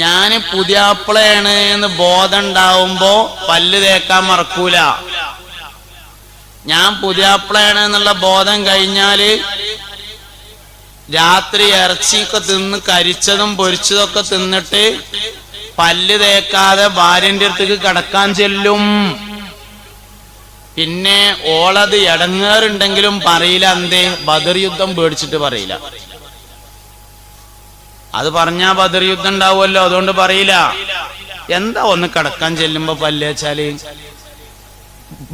ഞാൻ പുതിയാപ്പിളയാണ് എന്ന് ബോധം ഉണ്ടാവുമ്പോ പല്ല് തേക്കാൻ മറക്കൂല. ഞാൻ പുതിയാപ്പിളയാണ് എന്നുള്ള ബോധം കഴിഞ്ഞാൽ രാത്രി ഇറച്ചിയൊക്കെ തിന്ന് കരിച്ചതും പൊരിച്ചതൊക്കെ തിന്നിട്ട് പല്ല് തേക്കാതെ ഭാര്യന്റെ അടുത്തേക്ക് കിടക്കാൻ ചെല്ലും. പിന്നെ ഓളത് ഇടങ്ങേറുണ്ടെങ്കിലും പറയില്ല എന്തേ? ബദർ യുദ്ധം പേടിച്ചിട്ട് പറയില്ല. അത് പറഞ്ഞാ ബദർ യുദ്ധം ഉണ്ടാവുമല്ലോ അതുകൊണ്ട് പറയില്ല. എന്താ ഒന്ന് കടക്കാൻ ചെല്ലുമ്പോ പല്ലേച്ചാൽ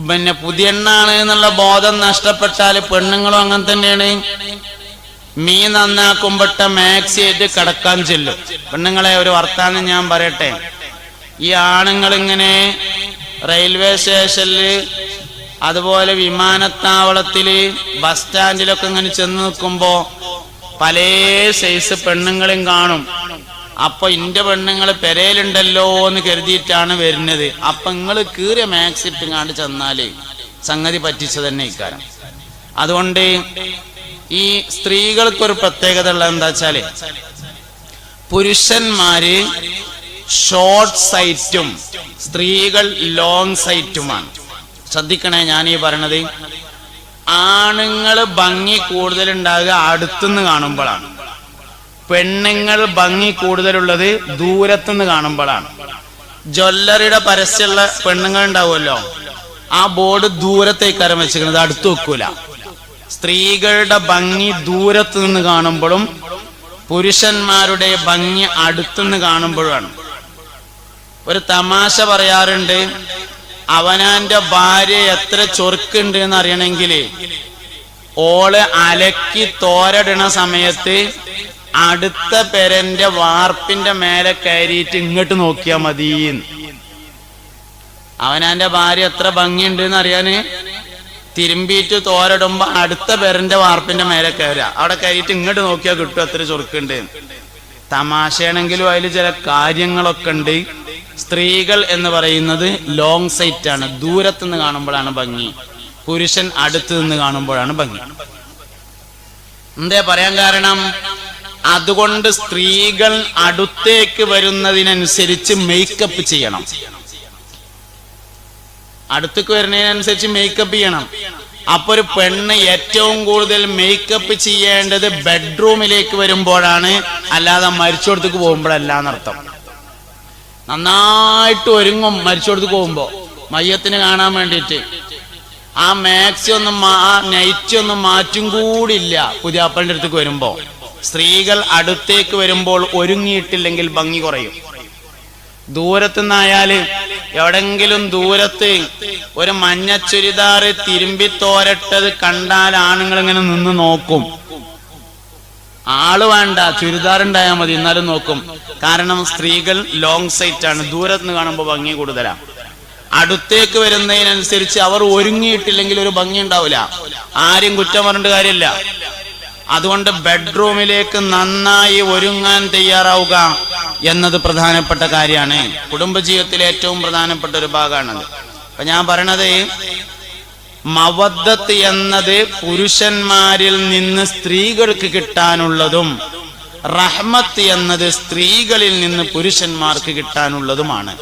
പിന്നെ പുതിയ എണ്ണാണ് എന്നുള്ള ബോധം നഷ്ടപ്പെട്ടാൽ പെണ്ണുങ്ങളും അങ്ങനെ തന്നെയാണ്. മീ നന്നാക്കുമ്പട്ട മാക്സ് ചെയ്ത് കടക്കാൻ ചെല്ലും. പെണ്ണുങ്ങളെ ഒരു വർത്താനം ഞാൻ പറയട്ടെ. ഈ ആണുങ്ങൾ ഇങ്ങനെ റെയിൽവേ സ്റ്റേഷനിൽ അതുപോലെ വിമാനത്താവളത്തിൽ ബസ് സ്റ്റാൻഡിലൊക്കെ ഇങ്ങനെ ചെന്ന് നിൽക്കുമ്പോ പല സൈസ് പെണ്ണുങ്ങളും കാണും. അപ്പൊ ഇന്റെ പെണ്ണുങ്ങൾ പെരയിലുണ്ടല്ലോ എന്ന് കരുതിയിട്ടാണ് വരുന്നത്. അപ്പൊ നിങ്ങൾ കീറിയ മാക്സ് ഇട്ടുങ്ങാണ്ട് ചെന്നാൽ സംഗതി പറ്റിച്ചു തന്നെ ഇക്കാരം. അതുകൊണ്ട് ഈ സ്ത്രീകൾക്കൊരു പ്രത്യേകത ഉള്ളത് എന്താ വെച്ചാൽ പുരുഷന്മാര് ഷോർട്ട് സൈറ്റും സ്ത്രീകൾ ലോങ് സൈറ്റുമാണ് ശ്രദ്ധിക്കണേ ഞാൻ ഈ പറയണത്. ആണുങ്ങൾ ഭംഗി കൂടുതൽ ഉണ്ടാകുക അടുത്തുനിന്ന് കാണുമ്പോഴാണ്. പെണ്ണുങ്ങൾ ഭംഗി കൂടുതലുള്ളത് ദൂരത്തുനിന്ന് കാണുമ്പോഴാണ്. ജ്വല്ലറിയുടെ പരസ്യമുള്ള പെണ്ണുങ്ങൾ ഉണ്ടാവുമല്ലോ. ആ ബോർഡ് ദൂരത്തേക്കാരം വെച്ചിരിക്കുന്നത് അടുത്ത് വെക്കൂല. സ്ത്രീകളുടെ ഭംഗി ദൂരത്ത് നിന്ന് കാണുമ്പോഴും പുരുഷന്മാരുടെ ഭംഗി അടുത്തുനിന്ന് കാണുമ്പോഴാണ് ഒരു തമാശ പറയാറുണ്ട് അവനാന്റെ ഭാര്യ എത്ര ചൊറുക്കുണ്ട് എന്ന് അറിയണമെങ്കിൽ ഓൾ അലക്കി തോരടണ സമയത്ത് അടുത്ത പെരന്റെ വാർപ്പിന്റെ മേലെ കയറിയിട്ട് ഇങ്ങോട്ട് നോക്കിയാ മതി അവനാന്റെ ഭാര്യ എത്ര ഭംഗിയുണ്ട് എന്ന് അറിയാന്? തിരുമ്പിയിട്ട് തോരടുമ്പോ അടുത്ത പെരന്റെ വാർപ്പിന്റെ മേലെ കയറുക. അവിടെ കയറിയിട്ട് ഇങ്ങോട്ട് നോക്കിയാ കിട്ടും എത്ര ചൊറുക്കുണ്ട് തമാശയാണെങ്കിലും അതിൽ ചില കാര്യങ്ങളൊക്കെ ഉണ്ട്. സ്ത്രീകൾ എന്ന് പറയുന്നത് ലോങ് സൈറ്റ് ആണ്. ദൂരത്തു നിന്ന് കാണുമ്പോഴാണ് ഭംഗി. പുരുഷൻ അടുത്ത് നിന്ന് കാണുമ്പോഴാണ് ഭംഗി. എന്താ പറയാൻ കാരണം? അതുകൊണ്ട് സ്ത്രീകൾ അടുത്തേക്ക് വരുന്നതിനനുസരിച്ച് മേക്കപ്പ് ചെയ്യണം. അടുത്തേക്ക് വരുന്നതിനനുസരിച്ച് മേക്കപ്പ് ചെയ്യണം. അപ്പൊ ഒരു പെണ്ണ് ഏറ്റവും കൂടുതൽ മേക്കപ്പ് ചെയ്യേണ്ടത് ബെഡ്റൂമിലേക്ക് വരുമ്പോഴാണ്. അല്ലാതെ മരിച്ചോടത്തേക്ക് പോകുമ്പോഴല്ല എന്നർത്ഥം. നന്നായിട്ട് ഒരുങ്ങും മരിച്ചോടത്തേക്ക് പോകുമ്പോ. മയ്യത്തിന് കാണാൻ വേണ്ടിയിട്ട്. ആ മാക്സി ഒന്നും ആ നൈറ്റി ഒന്നും മാറ്റും കൂടില്ല പുതിയാപ്പളിന്റെ അടുത്തേക്ക് വരുമ്പോ. സ്ത്രീകൾ അടുത്തേക്ക് വരുമ്പോൾ ഒരുങ്ങിയിട്ടില്ലെങ്കിൽ ഭംഗി കുറയും. ദൂരത്തുനിന്നായാൽ എവിടെങ്കിലും ദൂരത്ത് ഒരു മഞ്ഞ ചുരിദാറ് തിരുമ്പി തോരട്ടത് കണ്ടാൽ ആണുങ്ങൾ ഇങ്ങനെ നിന്ന് നോക്കും. ആൾ വേണ്ട ചുരിദാർ ഉണ്ടായാൽ മതി എന്നാലും നോക്കും. കാരണം സ്ത്രീകൾ ലോങ് സൈറ്റ് ആണ് ദൂരത്ത് നിന്ന് കാണുമ്പോൾ ഭംഗി കൂടുതലാ. അടുത്തേക്ക് വരുന്നതിനനുസരിച്ച് അവർ ഒരുങ്ങിയിട്ടില്ലെങ്കിൽ ഒരു ഭംഗി ഉണ്ടാവില്ല. ആരും കുറ്റം പറഞ്ഞിട്ട് കാര്യമില്ല. അതുകൊണ്ട് ബെഡ്റൂമിലേക്ക് നന്നായി ഒരുങ്ങാൻ തയ്യാറാവുക എന്നത് പ്രധാനപ്പെട്ട കാര്യമാണ്. കുടുംബജീവിതത്തിലെ ഏറ്റവും പ്രധാനപ്പെട്ട ഒരു ഭാഗമാണത്. അപ്പൊ ഞാൻ പറയണത് മവദ്ദത്ത് എന്നത് പുരുഷന്മാരിൽ നിന്ന് സ്ത്രീകൾക്ക് കിട്ടാനുള്ളതും റഹ്മത്ത് എന്നത് സ്ത്രീകളിൽ നിന്ന് പുരുഷന്മാർക്ക് കിട്ടാനുള്ളതുമാണ്.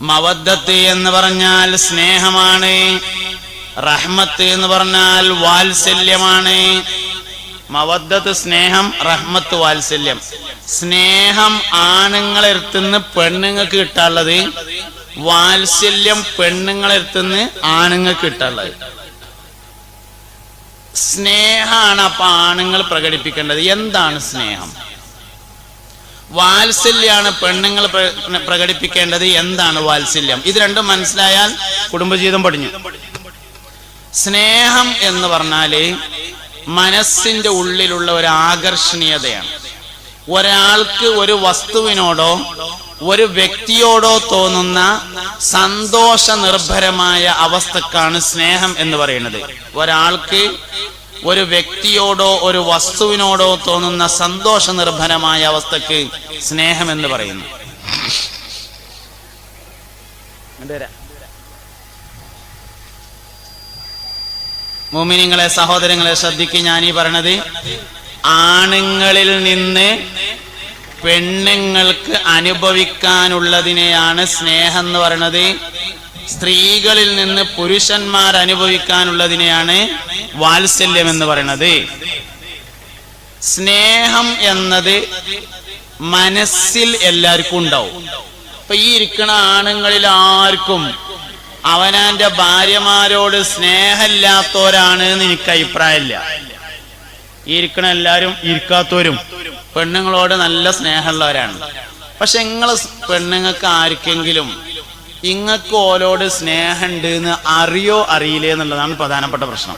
മവദ്ദത്ത് എന്ന് പറഞ്ഞാൽ സ്നേഹമാണ് റഹ്മത്ത് എന്ന് പറഞ്ഞാൽ വാത്സല്യമാണ്. മവദ്ദത്ത് സ്നേഹം റഹ്മത്ത് വാത്സല്യം. സ്നേഹം ആണുങ്ങളെടുത്തുനിന്ന് പെണ്ണുങ്ങൾക്ക് കിട്ടാനുള്ളത് വാത്സല്യം പെണ്ണുങ്ങളെടുത്തുനിന്ന് ആണുങ്ങൾക്ക് കിട്ടുള്ളത് സ്നേഹമാണ് അപ്പൊ ആണുങ്ങൾ പ്രകടിപ്പിക്കേണ്ടത്. എന്താണ് സ്നേഹം? വാത്സല്യാണ് പെണ്ണുങ്ങൾ പ്ര- പ്രകടിപ്പിക്കേണ്ടത്. എന്താണ് വാത്സല്യം? ഇത് രണ്ടും മനസ്സിലായാൽ കുടുംബജീവിതം പഠിഞ്ഞു സ്നേഹം എന്ന് പറഞ്ഞാൽ മനസ്സിന്റെ ഉള്ളിലുള്ള ഒരു ആകർഷണീയതയാണ്. ഒരാൾക്ക് ഒരു വസ്തുവിനോടോ ഒരു വ്യക്തിയോടോ തോന്നുന്ന സന്തോഷ നിർഭരമായ അവസ്ഥക്കാണ് സ്നേഹം എന്ന് പറയുന്നത്. ഒരാൾക്ക് ഒരു വ്യക്തിയോടോ ഒരു വസ്തുവിനോടോ തോന്നുന്ന സന്തോഷ നിർഭരമായ അവസ്ഥക്ക് സ്നേഹം എന്ന് പറയുന്നു. മോമിനിങ്ങളെ സഹോദരങ്ങളെ ശ്രദ്ധിക്കും ഞാൻ ഈ പറഞ്ഞത് ആണുങ്ങളിൽ നിന്ന് പെണ്ണുങ്ങൾക്ക് അനുഭവിക്കാനുള്ളതിനെയാണ് സ്നേഹം എന്ന് പറയണത്. സ്ത്രീകളിൽ നിന്ന് പുരുഷന്മാർ അനുഭവിക്കാനുള്ളതിനെയാണ് വാത്സല്യം എന്ന് പറയണത്. സ്നേഹം എന്നത് മനസ്സിൽ എല്ലാവർക്കും ഉണ്ടാവും. ഇപ്പൊ ഈ ഇരിക്കുന്ന ആണുങ്ങളിൽ ആർക്കും അവനാന്റെ ഭാര്യമാരോട് സ്നേഹമില്ലാത്തവരാണ് എന്ന് എനിക്ക് അഭിപ്രായമില്ല ഇരിക്കണ എല്ലാരും ഇരിക്കാത്തവരും പെണ്ണുങ്ങളോട് നല്ല സ്നേഹമുള്ളവരാണ്. പക്ഷെ നിങ്ങൾ പെണ്ണുങ്ങൾക്ക് ആർക്കെങ്കിലും ഇങ്ങക്ക് ഓലോട് സ്നേഹമുണ്ട് എന്ന് അറിയോ അറിയില്ലേ എന്നുള്ളതാണ് പ്രധാനപ്പെട്ട പ്രശ്നം.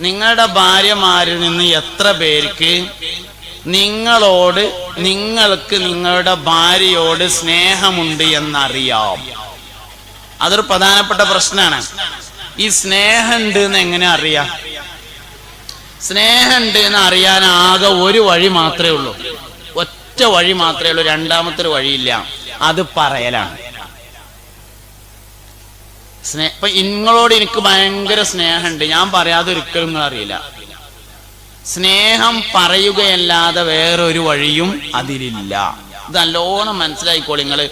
നിങ്ങളുടെ ഭാര്യമാരിൽ നിന്ന് എത്ര പേർക്ക് നിങ്ങളോട് നിങ്ങൾക്ക് നിങ്ങളുടെ ഭാര്യയോട് സ്നേഹമുണ്ട് എന്നറിയാം. അതൊരു പ്രധാനപ്പെട്ട പ്രശ്നമാണ്. ഈ സ്നേഹമുണ്ട് എന്ന് എങ്ങനെ അറിയാം? സ്നേഹമുണ്ട് എന്ന് അറിയാൻ ആകെ ഒരു വഴി മാത്രമേ ഉള്ളൂ. ഒറ്റ വഴി മാത്രമേ ഉള്ളൂ. രണ്ടാമത്തെ ഒരു വഴിയില്ല. അത് പറയലാണ്. സ്നേഹ ഇപ്പൊ നിങ്ങളോട് എനിക്ക് ഭയങ്കര സ്നേഹമുണ്ട്. ഞാൻ പറയാതെ ഒരിക്കലും നിങ്ങൾ അറിയില്ല. സ്നേഹം പറയുകയല്ലാതെ വേറൊരു വഴിയും അതിലില്ല. ഇത് നല്ലോണം മനസ്സിലായിക്കോളി നിങ്ങൾ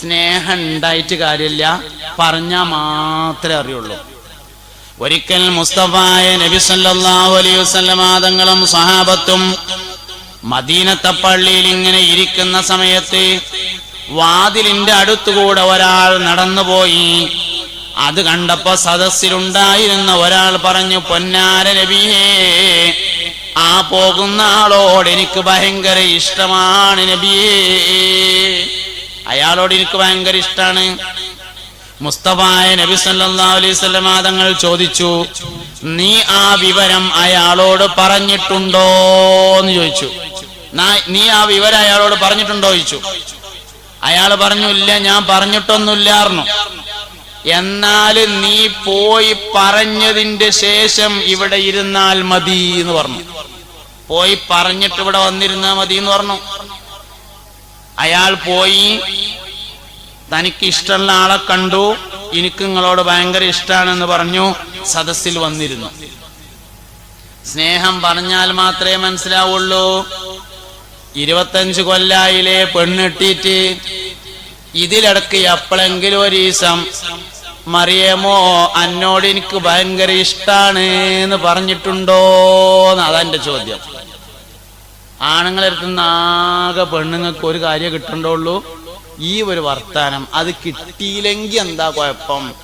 സ്നേഹം ഉണ്ടായിട്ട് കാര്യമില്ല. പറഞ്ഞാൽ മാത്രമേ അറിയുള്ളൂ. ഒരിക്കൽ മുസ്തഫായ നബി സല്ലല്ലാഹു അലൈഹി തങ്ങളും സഹാബത്തും മദീനത്തെ പള്ളിയിൽ ഇങ്ങനെ ഇരിക്കുന്ന സമയത്ത് വാതിലിന്റെ അടുത്തുകൂടെ ഒരാൾ നടന്നുപോയി. അത് കണ്ടപ്പോ സദസ്സിലുണ്ടായിരുന്ന ഒരാൾ പറഞ്ഞു പൊന്നാര നബിയേ ആ പോകുന്ന ആളോട് എനിക്ക് ഭയങ്കര ഇഷ്ടമാണ് നബിയേ. അയാളോട് എനിക്ക് ഭയങ്കര ഇഷ്ടമാണ് മുസ്തഫായ നബി സല്ലല്ലാഹു അലൈഹി വസല്ലമ തങ്ങൾ ചോദിച്ചു നീ ആ വിവരം അയാളോട് പറഞ്ഞിട്ടുണ്ടോ? എന്ന് ചോദിച്ചു. നീ ആ വിവരം അയാളോട് പറഞ്ഞിട്ടുണ്ടോ? ചോദിച്ചു. അയാൾ പറഞ്ഞു ഇല്ല ഞാൻ പറഞ്ഞിട്ടൊന്നുമില്ലായിരുന്നു എന്നാൽ നീ പോയി പറഞ്ഞതിന്റെ ശേഷം ഇവിടെ ഇരുന്നാൽ മതി എന്ന് പറഞ്ഞു. പോയി പറഞ്ഞിട്ട് ഇവിടെ വന്നിരുന്നാൽ മതി എന്ന് പറഞ്ഞു. അയാൾ പോയി തനിക്ക് ഇഷ്ടമുള്ള ആളെ കണ്ടു. എനിക്ക് നിങ്ങളോട് ഭയങ്കര ഇഷ്ടമാണെന്ന് പറഞ്ഞു സദസ്സിൽ വന്നിരുന്നു. സ്നേഹം പറഞ്ഞാൽ മാത്രമേ മനസ്സിലാവുള്ളൂ. ഇരുപത്തഞ്ച് കൊല്ലായിലെ പെണ്ണിട്ടിട്ട്. ഇതിലിടക്ക് എപ്പോഴെങ്കിലും ഒരു ഈസം മറിയമോ അന്നോട് എനിക്ക് ഭയങ്കര ഇഷ്ടാണ് എന്ന് പറഞ്ഞിട്ടുണ്ടോ എന്ന് അതെന്റെ ചോദ്യം. ആണുങ്ങളെടുത്ത് നിന്ന് ആകെ പെണ്ണുങ്ങൾക്ക് ഒരു കാര്യം കിട്ടണ്ടുള്ളൂ. ഈ ഒരു വർത്താനം അത് കിട്ടിയില്ലെങ്കിൽ എന്താ കുഴപ്പം?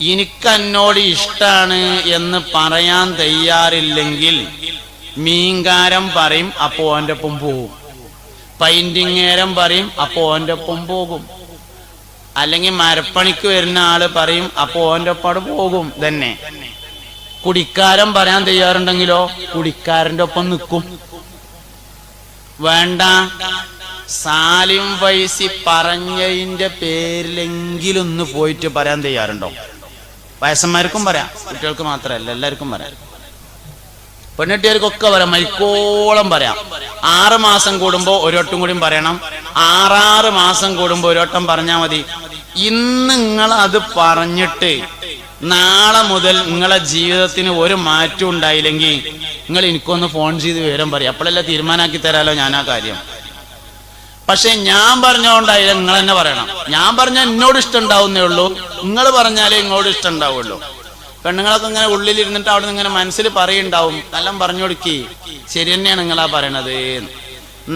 എനിക്ക് എന്നോട് ഇഷ്ടാണ് എന്ന് പറയാൻ തയ്യാറില്ലെങ്കിൽ മീൻകാരം പറയും അപ്പോ ഓന്റെ ഒപ്പം പോകും പൈന്റിങ്ങേരം പറയും അപ്പോ ഓന്റെ ഒപ്പം പോകും. അല്ലെങ്കിൽ മരപ്പണിക്ക് വരുന്ന ആൾ പറയും അപ്പോ ഓന്റെ ഒപ്പം പോകും. തന്നെ. കുടിക്കാരൻ പറയാൻ തയ്യാറുണ്ടെങ്കിലോ? കുടിക്കാരന്റെ ഒപ്പം നിൽക്കും. വേണ്ട. സാലിം വൈസി പറഞ്ഞതിന്റെ പേരിലെങ്കിലും ഒന്ന് പോയിട്ട് പറയാൻ തയ്യാറുണ്ടോ? വയസ്സന്മാർക്കും പറയാം കുട്ടികൾക്ക് മാത്രമല്ല എല്ലാവർക്കും പറയാം. പെണ്ണെട്ടിയവർക്കൊക്കെ പറയാം മരിക്കോളം പറയാം. ആറ് മാസം കൂടുമ്പോൾ ഒരോട്ടം കൂടിയും പറയണം. ആറാറ് മാസം കൂടുമ്പോൾ ഒരോട്ടം പറഞ്ഞാൽ മതി. ഇന്ന് നിങ്ങൾ അത് പറഞ്ഞിട്ട് നാളെ മുതൽ നിങ്ങളെ ജീവിതത്തിന് ഒരു മാറ്റം ഉണ്ടായില്ലെങ്കിൽ നിങ്ങൾ എനിക്കൊന്ന് ഫോൺ ചെയ്ത് വിവരം പറയാം. അപ്പോഴല്ല തീരുമാനമാക്കി തരാലോ ഞാൻ ആ കാര്യം. പക്ഷെ ഞാൻ പറഞ്ഞോണ്ടായാലും നിങ്ങൾ തന്നെ പറയണം. ഞാൻ പറഞ്ഞാൽ എന്നോട് ഇഷ്ടം ഉണ്ടാവുന്നേ ഉള്ളൂ. നിങ്ങൾ പറഞ്ഞാലേ ഇങ്ങോട്ട് ഇഷ്ടം ഉണ്ടാവുള്ളൂ പെണ്ണുങ്ങളൊക്കെ ഇങ്ങനെ ഉള്ളിലിരുന്നിട്ട് അവിടെ നിന്ന് ഇങ്ങനെ മനസ്സിൽ പറയുണ്ടാവും. എല്ലാം പറഞ്ഞു കൊടുക്കി. ശരി തന്നെയാണ് നിങ്ങളാ പറയണത്.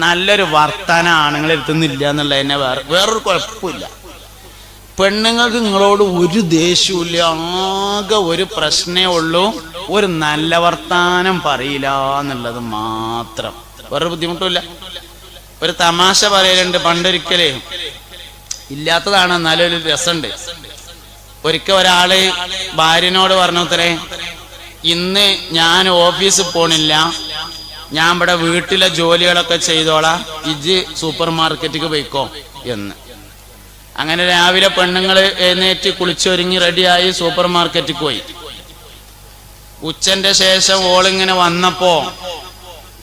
നല്ലൊരു വർത്താനം ആണുങ്ങൾ എത്തുന്നില്ല എന്നുള്ള തന്നെ വേറെ വേറൊരു കുഴപ്പമില്ല. പെണ്ണുങ്ങൾക്ക് നിങ്ങളോട് ഒരു ദേഷ്യമില്ല ആകെ ഒരു പ്രശ്നമേ ഉള്ളൂ. ഒരു നല്ല വർത്താനം പറയില്ല എന്നുള്ളത് മാത്രം. വേറൊരു ബുദ്ധിമുട്ടില്ല ഒരു തമാശ പറയലുണ്ട് പണ്ടൊരിക്കലേ. ഇല്ലാത്തതാണ് എന്നാലും ഒരു രസമുണ്ട്. ഒരിക്കൽ ഒരാൾ ഭാര്യനോട് പറഞ്ഞത്രേ ഇന്ന് ഞാൻ ഓഫീസിൽ പോണില്ല. ഞാൻ ഇവിടെ വീട്ടിലെ ജോലികളൊക്കെ ചെയ്തോളാം. ഇജ് സൂപ്പർ മാർക്കറ്റിക്ക് പോയിക്കോ. എന്ന്. അങ്ങനെ രാവിലെ പെണ്ണുങ്ങൾ എഴുന്നേറ്റ് കുളിച്ചൊരുങ്ങി റെഡിയായി സൂപ്പർ മാർക്കറ്റിൽ പോയി. ഉച്ചന്റെ ശേഷം ഓളിങ്ങനെ വന്നപ്പോ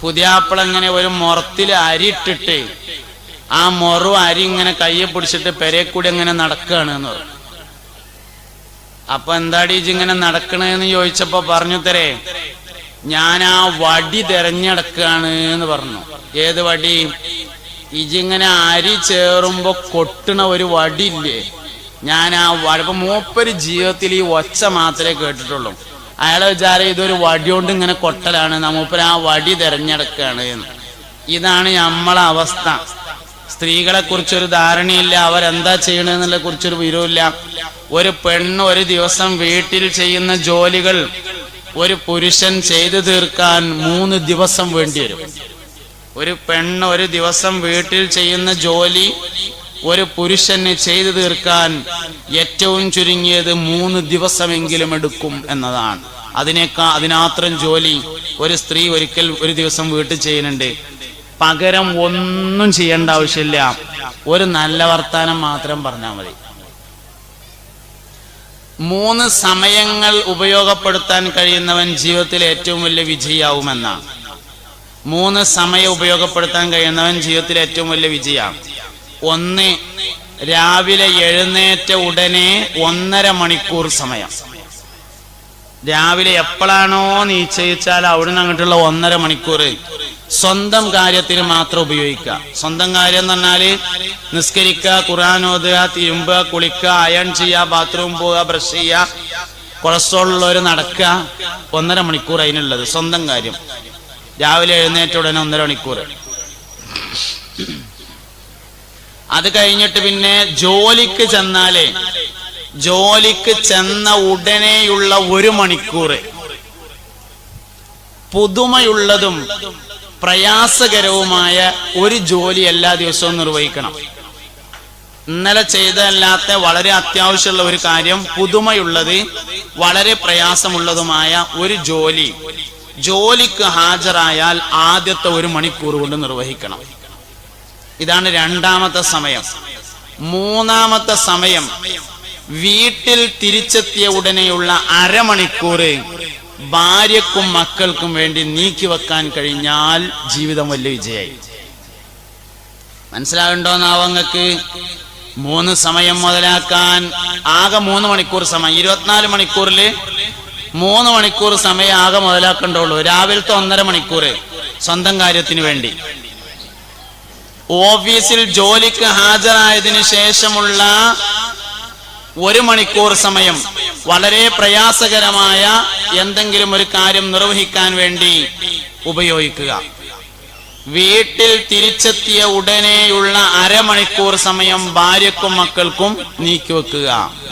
പുതിയാപ്പിള ഇങ്ങനെ ഒരു മുറത്തിൽ അരി ഇട്ടിട്ട് ആ മുറു അരി ഇങ്ങനെ കയ്യെ പിടിച്ചിട്ട് പെരെ കൂടി ഇങ്ങനെ നടക്കുകയാണ് എന്ന് പറഞ്ഞു. അപ്പൊ എന്താടി ഇങ്ങനെ നടക്കണേന്ന് ചോദിച്ചപ്പോ പറഞ്ഞു തരേ ഞാൻ ആ വടി തെരഞ്ഞെടുക്കാണ് എന്ന് പറഞ്ഞു. ഏത് വടി? ഇജിങ്ങനെ അരി ചേറുമ്പോ കൊട്ടണ ഒരു വടി ഇല്ലേ? ഞാൻ ആ വടി മൂപ്പര് ജീവിതത്തിൽ ഈ ഒച്ച മാത്രമേ കേട്ടിട്ടുള്ളൂ. അയാളെ വിചാരം ഇതൊരു കൊണ്ട് ഇങ്ങനെ കൊട്ടലാണ്. മൂപ്പര് ആ വടി തിരഞ്ഞെടുക്കുകയാണ് എന്ന്. ഇതാണ് നമ്മളെ അവസ്ഥ. സ്ത്രീകളെ കുറിച്ചൊരു ധാരണയില്ല. അവരെന്താ ചെയ്യണെന്നുള്ള കുറിച്ചൊരു വിരുവില്ല ഒരു പെണ്ണ് ഒരു ദിവസം വീട്ടിൽ ചെയ്യുന്ന ജോലികൾ ഒരു പുരുഷൻ ചെയ്തു തീർക്കാൻ മൂന്ന് ദിവസം വേണ്ടി വരും. ഒരു പെണ്ണ് ഒരു ദിവസം വീട്ടിൽ ചെയ്യുന്ന ജോലി ഒരു പുരുഷന് ചെയ്തു തീർക്കാൻ ഏറ്റവും ചുരുങ്ങിയത് മൂന്ന് ദിവസമെങ്കിലും എടുക്കും എന്നതാണ്. അതിനേക്കാ അതിനാത്രം ജോലി ഒരു സ്ത്രീ ഒരിക്കൽ ഒരു ദിവസം വീട്ടിൽ ചെയ്യുന്നുണ്ട്. പകരം ഒന്നും ചെയ്യേണ്ട ആവശ്യമില്ല. ഒരു നല്ല വർത്താനം മാത്രം പറഞ്ഞാൽ മതി. മൂന്ന് സമയങ്ങൾ ഉപയോഗപ്പെടുത്താൻ കഴിയുന്നവൻ ജീവിതത്തിൽ ഏറ്റവും വലിയ വിജയാവുമെന്നാണ് മൂന്ന് സമയം ഉപയോഗപ്പെടുത്താൻ കഴിയുന്നവൻ ജീവിതത്തിൽ ഏറ്റവും വലിയ വിജയമാണ്. ഒന്ന് രാവിലെ എഴുന്നേറ്റ ഉടനെ ഒന്നര മണിക്കൂർ സമയം. രാവിലെ എപ്പോഴാണോ നിശ്ചയിച്ചാൽ അവിടുന്ന് അങ്ങോട്ടുള്ള ഒന്നര മണിക്കൂർ. സ്വന്തം കാര്യത്തിന് മാത്രം ഉപയോഗിക്കുക സ്വന്തം കാര്യം എന്ന് പറഞ്ഞാൽ നിസ്കരിക്കുക ഖുറാൻ ഓതുക തിരുമ്പുക കുളിക്കുക അയൺ ചെയ്യുക ബാത്റൂം പോവുക ബ്രഷ് ചെയ്യുക കൊളസ്ട്രോൾ ഉള്ളവർ നടക്കുക ഒന്നര മണിക്കൂർ അതിനുള്ളത് സ്വന്തം കാര്യം. രാവിലെ എഴുന്നേറ്റ ഉടനെ ഒന്നര മണിക്കൂർ. അത് കഴിഞ്ഞിട്ട് പിന്നെ ജോലിക്ക് ചെന്നാലേ ജോലിക്ക് ചെന്ന ഉടനെയുള്ള ഒരു മണിക്കൂർ പുതുമയുള്ളതും പ്രയാസകരവുമായ ഒരു ജോലി എല്ലാ ദിവസവും നിർവഹിക്കണം. ഇന്നലെ ചെയ്തല്ലാത്ത വളരെ അത്യാവശ്യമുള്ള ഒരു കാര്യം പുതുമയുള്ളത് വളരെ പ്രയാസമുള്ളതുമായ ഒരു ജോലി. ജോലിക്ക് ഹാജരായാൽ ആദ്യത്തെ ഒരു മണിക്കൂർ കൊണ്ട് നിർവഹിക്കണം. ഇതാണ് രണ്ടാമത്തെ സമയം. മൂന്നാമത്തെ സമയം വീട്ടിൽ തിരിച്ചെത്തിയ ഉടനെയുള്ള അരമണിക്കൂർ ഭാര്യക്കും മക്കൾക്കും വേണ്ടി നീക്കി വെക്കാൻ കഴിഞ്ഞാൽ ജീവിതം വലിയ വിജയായി മനസ്സിലാകണ്ടോന്നാവങ്ങൾക്ക് മൂന്ന് സമയം മുതലാക്കാൻ ആകെ മൂന്ന് മണിക്കൂർ സമയം. ഇരുപത്തിനാല് മണിക്കൂറിൽ മൂന്ന് മണിക്കൂർ സമയം ആകെ മുതലാക്കണ്ടുള്ളൂ രാവിലത്തെ ഒന്നര മണിക്കൂർ സ്വന്തം കാര്യത്തിന് വേണ്ടി. ഓഫീസിൽ ജോലിക്ക് ഹാജരായതിനു ശേഷമുള്ള ഒരു മണിക്കൂർ സമയം വളരെ പ്രയാസകരമായ എന്തെങ്കിലും ഒരു കാര്യം നിർവഹിക്കാൻ വേണ്ടി ഉപയോഗിക്കുക. വീട്ടിൽ തിരിച്ചെത്തിയ ഉടനെയുള്ള അരമണിക്കൂർ സമയം ഭാര്യക്കും മക്കൾക്കും നീക്കിവെക്കുക